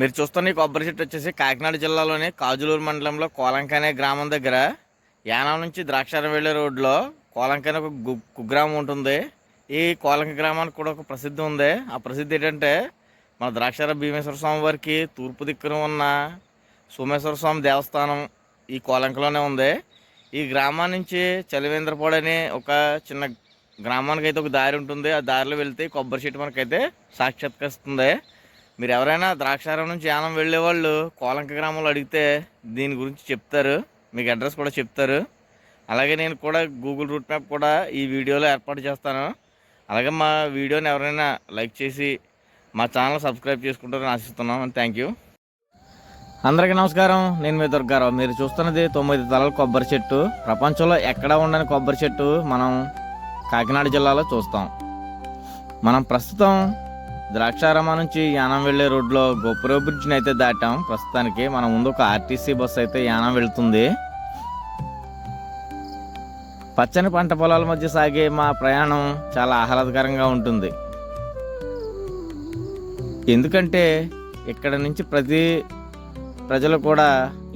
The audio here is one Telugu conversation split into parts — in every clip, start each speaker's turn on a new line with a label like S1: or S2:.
S1: మీరు చూస్తున్న ఈ కొబ్బరి చెట్టు వచ్చేసి కాకినాడ జిల్లాలోని కాజులూరు మండలంలో కోలంక అనే గ్రామం దగ్గర యానం నుంచి ద్రాక్షారం వెళ్ళే రోడ్లో కోలంక అనే ఒక కుగ్రామం ఉంటుంది. ఈ కోలంక గ్రామానికి కూడా ఒక ప్రసిద్ధి ఉంది. ఆ ప్రసిద్ధి ఏంటంటే మన ద్రాక్షార భీమేశ్వర స్వామి వారికి తూర్పు దిక్కున ఉన్న సోమేశ్వర స్వామి దేవస్థానం ఈ కోలంకలోనే ఉంది. ఈ గ్రామం నుంచి చలివేంద్రపాడు అనే ఒక చిన్న గ్రామానికి అయితే ఒక దారి ఉంటుంది. ఆ దారిలో వెళ్తే కొబ్బరి చెట్టు మనకైతే సాక్షాత్కరిస్తుంది. మీరు ఎవరైనా ద్రాక్షారం నుంచి యానం వెళ్ళే వాళ్ళు కోలంక గ్రామంలో అడిగితే దీని గురించి చెప్తారు. మీకు అడ్రస్ కూడా చెప్తారు. అలాగే నేను కూడా గూగుల్ రూట్ మ్యాప్ కూడా ఈ వీడియోలో ఏర్పాటు చేస్తాను. అలాగే మా వీడియోని ఎవరైనా లైక్ చేసి మా ఛానల్ సబ్స్క్రైబ్ చేసుకుంటారని ఆశిస్తున్నాం. థ్యాంక్ యూ అందరికీ నమస్కారం. నేను మీ దుర్గారావు. మీరు చూస్తున్నది తొమ్మిది తలల కొబ్బరి చెట్టు. ప్రపంచంలో ఎక్కడ ఉండని కొబ్బరి చెట్టు మనం కాకినాడ జిల్లాలో చూస్తాం. మనం ప్రస్తుతం ద్రాక్షారామ నుంచి యానం వెళ్ళే రోడ్లో గోపుర బ్రిడ్జ్ని అయితే దాటాం. ప్రస్తుతానికి మన ముందు ఒక ఆర్టీసీ బస్సు అయితే యానం వెళ్తుంది. పచ్చని పంట పొలాల మధ్య సాగే మా ప్రయాణం చాలా ఆహ్లాదకరంగా ఉంటుంది. ఎందుకంటే ఇక్కడ నుంచి ప్రతి ప్రజలు కూడా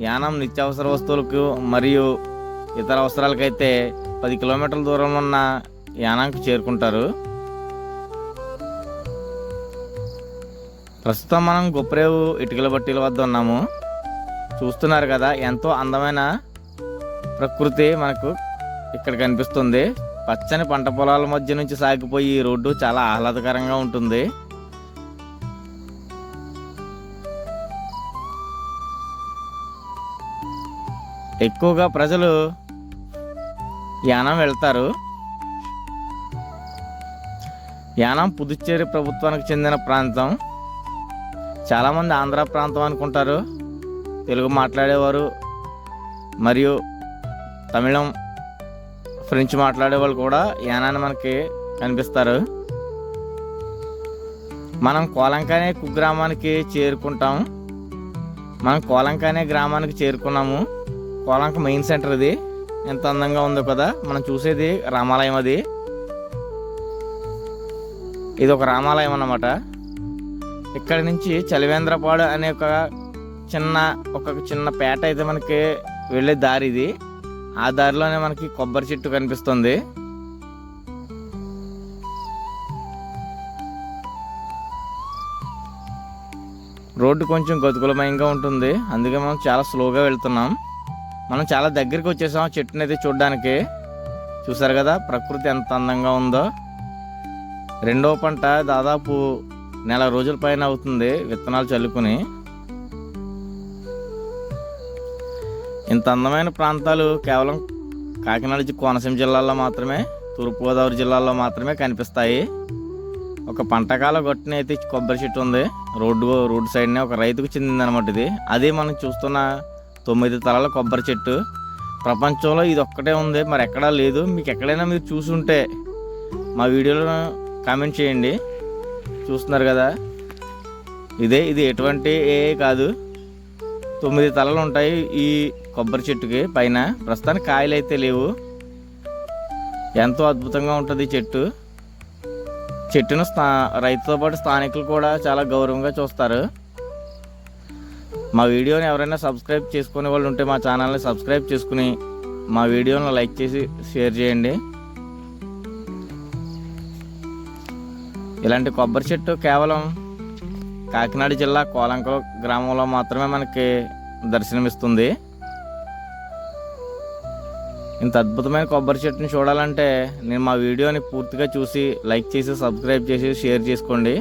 S1: యానం నిత్యావసర వస్తువులకు మరియు ఇతర అవసరాలకైతే పది కిలోమీటర్ల దూరం ఉన్న యానానికి చేరుకుంటారు. ప్రస్తుతం మనం గొప్పరేవు ఇటుకల బట్టీల వద్ద ఉన్నాము. చూస్తున్నారు కదా ఎంతో అందమైన ప్రకృతి మనకు ఇక్కడ కనిపిస్తుంది. పచ్చని పంట పొలాల మధ్య నుంచి సాగిపోయి ఈ రోడ్డు చాలా ఆహ్లాదకరంగా ఉంటుంది. ఎక్కువగా ప్రజలు యానం వెళ్తారు. యానం పుదుచ్చేరి ప్రభుత్వానికి చెందిన ప్రాంతం. చాలామంది ఆంధ్ర ప్రాంతం అనుకుంటారు. తెలుగు మాట్లాడేవారు మరియు తమిళం ఫ్రెంచ్ మాట్లాడే వాళ్ళు కూడా యానాన్ని మనకి కనిపిస్తారు. మనం కోలంకానే కుగ్రామానికి చేరుకుంటాం. మనం కోలంకానే గ్రామానికి చేరుకున్నాము. కోలంక మెయిన్ సెంటర్ ఇది. ఎంత అందంగా ఉందో కదా. మనం చూసేది రామాలయం అది. ఇది ఒక రామాలయం అన్నమాట. ఇక్కడ నుంచి చలివేంద్రపాడు అనే ఒక చిన్న ఒక చిన్న పేట అయితే మనకి వెళ్ళే దారి ఇది. ఆ దారిలోనే మనకి కొబ్బరి చెట్టు కనిపిస్తుంది. రోడ్డు కొంచెం గతుకులమయంగా ఉంటుంది. అందుకే మనం చాలా స్లోగా వెళ్తున్నాం. మనం చాలా దగ్గరికి వచ్చేసాం చెట్టుని అయితే చూడడానికి. చూసారు కదా ప్రకృతి ఎంత అందంగా ఉందో. రెండవ పంట దాదాపు నెల రోజుల పైన అవుతుంది విత్తనాలు చల్లుకుని. ఇంత అందమైన ప్రాంతాలు కేవలం కాకినాడ కోనసీమ జిల్లాలో మాత్రమే తూర్పుగోదావరి జిల్లాలో మాత్రమే కనిపిస్తాయి. ఒక పంటకాల గొట్టున అయితే కొబ్బరి చెట్టు ఉంది. రోడ్డు రోడ్డు సైడ్నే ఒక రైతుకు చెందింది అనమాట ఇది. అదే మనం చూస్తున్న తొమ్మిది తలల కొబ్బరి చెట్టు. ప్రపంచంలో ఇది ఒక్కటే ఉంది. మరి ఎక్కడా లేదు. మీకు ఎక్కడైనా మీరు చూసుంటే మా వీడియోలో కామెంట్ చేయండి. చూస్తున్నారు కదా? ఇదే ఇది ఎటువంటి ఏ కాదు. తొమ్మిది తలలు ఉంటాయి ఈ కొబ్బరి చెట్టుకి పైన. ప్రస్తుతానికి కాయలు అయితే లేవు. ఎంతో అద్భుతంగా ఉంటుంది ఈ చెట్టు. చెట్టును స్థా రైతుతో పాటు స్థానికులు కూడా చాలా గౌరవంగా చూస్తారు. మా వీడియోని ఎవరైనా సబ్స్క్రైబ్ చేసుకునే వాళ్ళు ఉంటే మా ఛానల్ని సబ్స్క్రైబ్ చేసుకుని మా వీడియోని లైక్ చేసి షేర్ చేయండి. ఇలాంటి కొబ్బరి చెట్టు కేవలం కాకినాడ జిల్లా కోలంక గ్రామంలో మాత్రమే మనకి దర్శనమిస్తుంది. ఇంత అద్భుతమైన కొబ్బరి చెట్టుని చూడాలంటే నేను మా వీడియోని పూర్తిగా చూసి లైక్ చేసి సబ్స్క్రైబ్ చేసి షేర్ చేసుకోండి.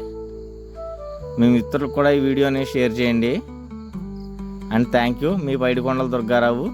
S1: మీ మిత్రులకు కూడా ఈ వీడియోని షేర్ చేయండి. And thank you. Me Paidikondala Durgarao.